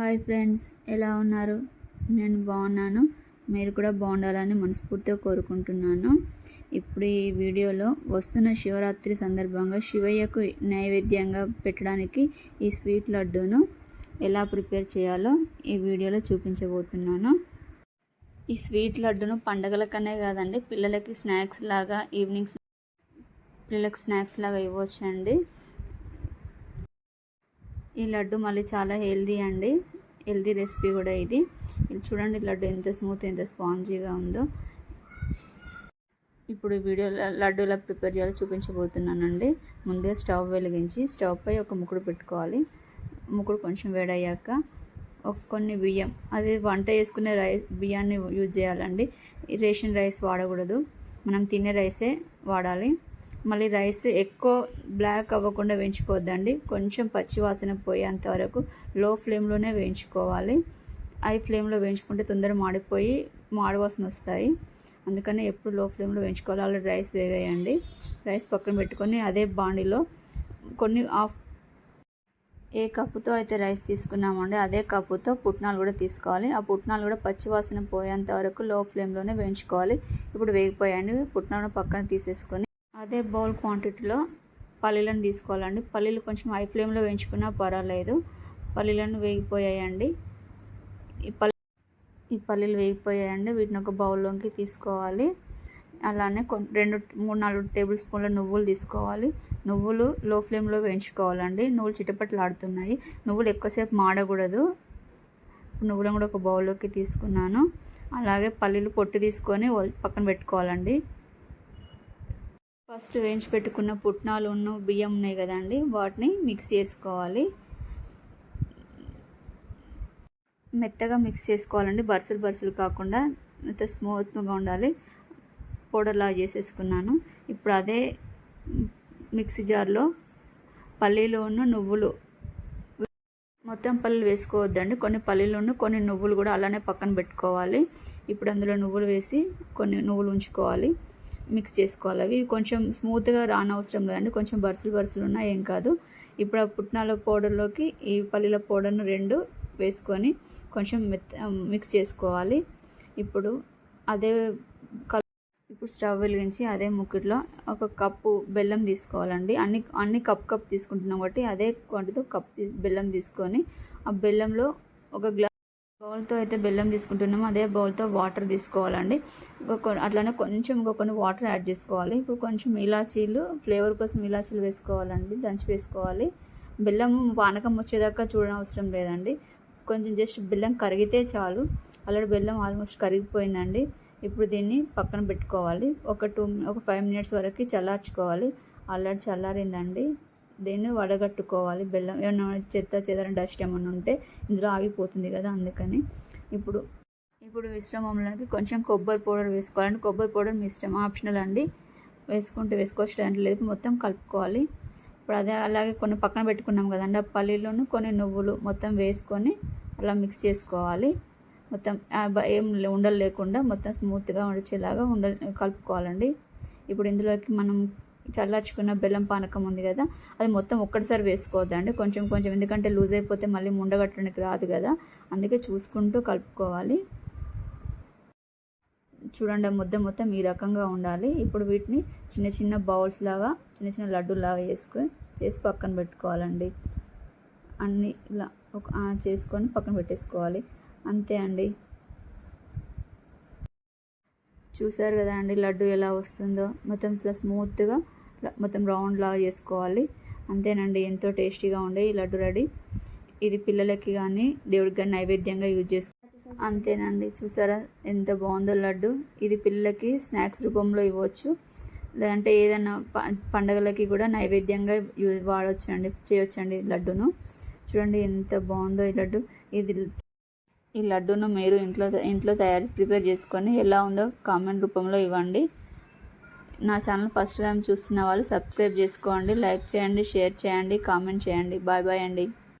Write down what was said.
Hi friends ఎలా ఉన్నారు? నేను బాగున్నాను. మీరు కూడా బాగుండాలని మనస్ఫూర్తిగా కోరుకుంటున్నాను. ఇప్పుడు ఈ వీడియోలో వస్తున్న శివరాత్రి సందర్భంగా శివయ్యకు నైవేద్యంగా పెట్టడానికి ఈ స్వీట్ లడ్డూను ఎలా ప్రిపేర్ చేయాలో ఈ వీడియోలో చూపించబోతున్నాను. ఈ స్వీట్ లడ్డును పండగలకనే కాదండి పిల్లలకి స్నాక్స్ లాగా ఈవినింగ్స్ పిల్లలకి స్నాక్స్ లాగా ఇవ్వచ్చండి. ఈ లడ్డు మళ్ళీ చాలా హెల్దీ అండి. హెల్దీ రెసిపీ కూడా ఇది. ఇది చూడండి లడ్డు ఎంత స్మూత్ ఎంత స్పాంజీగా ఉందో. ఇప్పుడు వీడియో లడ్డు ఎలా ప్రిపేర్ చేయాలో చూపించబోతున్నానండి. ముందే స్టవ్ వెలిగించి స్టవ్ పై ఒక ముకుడు పెట్టుకోవాలి. ముకుడు కొంచెం వేడయ్యాక ఒక కొన్ని బియ్యం అది వంట చేసుకునే రైస్ బియ్యాన్ని యూజ్ చేయాలండి. రేషన్ రైస్ వాడకూడదు. మనం తినే రైసే వాడాలి. మళ్ళీ రైస్ ఎక్కువ బ్లాక్ అవ్వకుండా వేయించుకోవద్దండి. కొంచెం పచ్చివాసన పోయేంత వరకు లో ఫ్లేమ్లోనే వేయించుకోవాలి. హై ఫ్లేమ్లో వేయించుకుంటే తొందరగా మాడిపోయి మాడవాసన వస్తాయి. అందుకని ఎప్పుడు లో ఫ్లేమ్లో వేయించుకోవాలి. అలా రైస్ వేగేయండి. రైస్ పక్కన పెట్టుకొని అదే బాండిలో కొన్ని హాఫ్ ఏ కప్పుతో అయితే రైస్ తీసుకున్నామండి అదే కప్పుతో పుట్నాలు కూడా తీసుకోవాలి. ఆ పుట్నాలు కూడా పచ్చివాసన పోయేంత వరకు లో ఫ్లేమ్లోనే వేయించుకోవాలి. ఇప్పుడు వేగిపోయాయండి. పుట్నాలను పక్కన తీసేసుకొని అదే బౌల్ క్వాంటిటీలో పల్లీలను తీసుకోవాలండి. పల్లీలు కొంచెం హై ఫ్లేమ్లో వేయించుకున్నా పర్వాలేదు. పల్లీలను వేగిపోయాయండి. ఈ పల్లి ఈ పల్లీలు వేగిపోయాయండి. వీటిని ఒక బౌల్లోకి తీసుకోవాలి. అలానే రెండు మూడు నాలుగు టేబుల్ స్పూన్ల నువ్వులు తీసుకోవాలి. నువ్వులు లో ఫ్లేమ్లో వేయించుకోవాలండి. నువ్వులు చిటపట్లు ఆడుతున్నాయి నువ్వులు ఎక్కువసేపు మాడకూడదు. నువ్వులను కూడా ఒక బౌల్లోకి తీసుకున్నాను. అలాగే పల్లీలు పొట్టు తీసుకొని పక్కన పెట్టుకోవాలండి. ఫస్ట్ వేయించి పెట్టుకున్న పుట్నాలు ఉన్న బియ్యం ఉన్నాయి కదండి వాటిని మిక్స్ చేసుకోవాలి. మెత్తగా మిక్స్ చేసుకోవాలండి బరుసలు బరుసలు కాకుండా మెత్త స్మూత్గా ఉండాలి. పౌడర్లా చేసేసుకున్నాను. ఇప్పుడు అదే మిక్సీ జార్లో పల్లీలు నువ్వులు. మొత్తం పల్లీలు వేసుకోవద్దండి కొన్ని పల్లీలు కొన్ని నువ్వులు కూడా అలానే పక్కన పెట్టుకోవాలి. ఇప్పుడు అందులో నువ్వులు వేసి కొన్ని నువ్వులు ఉంచుకోవాలి. మిక్స్ చేసుకోవాలి. అవి కొంచెం స్మూత్గా రానవసరం లేదండి కొంచెం బరుసలు బరుసలు ఉన్నా ఏం కాదు. ఇప్పుడు ఆ పుట్నాల పౌడర్లోకి ఈ పల్లీల పౌడర్ను రెండు వేసుకొని కొంచెం మెత్త మిక్స్ చేసుకోవాలి. ఇప్పుడు అదే ఇప్పుడు స్టవ్ వెలిగించి అదే ముక్కుట్లో ఒక కప్పు బెల్లం తీసుకోవాలండి. అన్ని అన్ని కప్ కప్ తీసుకుంటున్నాం కాబట్టి అదే క్వాంటిటీతో కప్ బెల్లం తీసుకొని ఆ బెల్లంలో ఒక గ్లాస్ బౌల్తో అయితే బెల్లం తీసుకుంటున్నాము. అదే బౌల్తో వాటర్ తీసుకోవాలండి. అట్లానే కొంచెం ఇంకొక కొన్ని వాటర్ యాడ్ చేసుకోవాలి. ఇప్పుడు కొంచెం ఇలాచీలు ఫ్లేవర్ కోసం ఇలాచీలు వేసుకోవాలండి. దంచి వేసుకోవాలి. బెల్లం పానకం వచ్చేదాకా చూడనవసరం లేదండి. కొంచెం జస్ట్ బెల్లం కరిగితే చాలు. అలాంటి బెల్లం ఆల్మోస్ట్ కరిగిపోయిందండి. ఇప్పుడు దీన్ని పక్కన పెట్టుకోవాలి. ఒక టూ ఒక ఫైవ్ మినిట్స్ వరకు చల్లార్చుకోవాలి. ఆల్రెడీ చల్లారిందండి. దీన్ని వడగట్టుకోవాలి? బెల్లం ఏమైనా చెత్త చెదర డస్ట్ ఏమైనా ఉంటే ఇందులో ఆగిపోతుంది కదా అందుకని. ఇప్పుడు ఇప్పుడు మిశ్రమంలోకి కొంచెం కొబ్బరి పౌడర్ వేసుకోవాలండి. కొబ్బరి పౌడర్ మీ ఇష్టం ఆప్షనల్ అండి. వేసుకుంటే వేసుకోవచ్చు అంటే లేదు మొత్తం కలుపుకోవాలి. ఇప్పుడు అదే అలాగే కొన్ని పక్కన పెట్టుకున్నాం కదండి ఆ పల్లీలోను కొన్ని నువ్వులు మొత్తం వేసుకొని అలా మిక్స్ చేసుకోవాలి. మొత్తం ఏం ఉండలు లేకుండా మొత్తం స్మూత్గా వచ్చేలాగా ఉండ కలుపుకోవాలండి. ఇప్పుడు ఇందులోకి మనం చల్లార్చుకున్న బెల్లం పానకం ఉంది కదా అది మొత్తం ఒక్కటిసారి వేసుకోవద్దండి. కొంచెం కొంచెం ఎందుకంటే లూజ్ అయిపోతే మళ్ళీ ముండగట్టడానికి రాదు కదా. అందుకే చూసుకుంటూ కలుపుకోవాలి. చూడండి ముద్ద మొత్తం ఈ రకంగా ఉండాలి. ఇప్పుడు వీటిని చిన్న చిన్న బౌల్స్ లాగా చిన్న చిన్న లడ్డూలాగా వేసుకొని చేసి పక్కన పెట్టుకోవాలండి. అన్నీ ఇలా ఒక చేసుకొని పక్కన పెట్టేసుకోవాలి. అంతే అండి. చూసారు కదా అండి లడ్డు ఎలా వస్తుందో? మొత్తం ఇట్లా స్మూత్గా మొత్తం రౌండ్ లాగా చేసుకోవాలి. అంతేనండి ఎంతో టేస్టీగా ఉండే ఈ లడ్డు రెడీ. ఇది పిల్లలకి కానీ దేవుడికి కానీ నైవేద్యంగా యూజ్ చేసుకో అంతేనండి. చూసారా ఎంత బాగుందో లడ్డు. ఇది పిల్లలకి స్నాక్స్ రూపంలో ఇవ్వచ్చు. లేదంటే ఏదైనా పండగలకి కూడా నైవేద్యంగా వాడవచ్చు అండి చేయొచ్చండి లడ్డును. చూడండి ఎంత బాగుందో ఈ లడ్డు. ఇది ఈ లడ్డును మీరు ఇంట్లో ఇంట్లో తయారు ప్రిపేర్ చేసుకొని ఎలా ఉందో కామెంట్ రూపంలో ఇవ్వండి. నా ఛానల్ ఫస్ట్ టైం చూస్తున్న వాళ్ళు సబ్స్క్రైబ్ చేసుకోండి లైక్ చేయండి షేర్ చేయండి కామెంట్ చేయండి. బాయ్ బాయ్ అండి.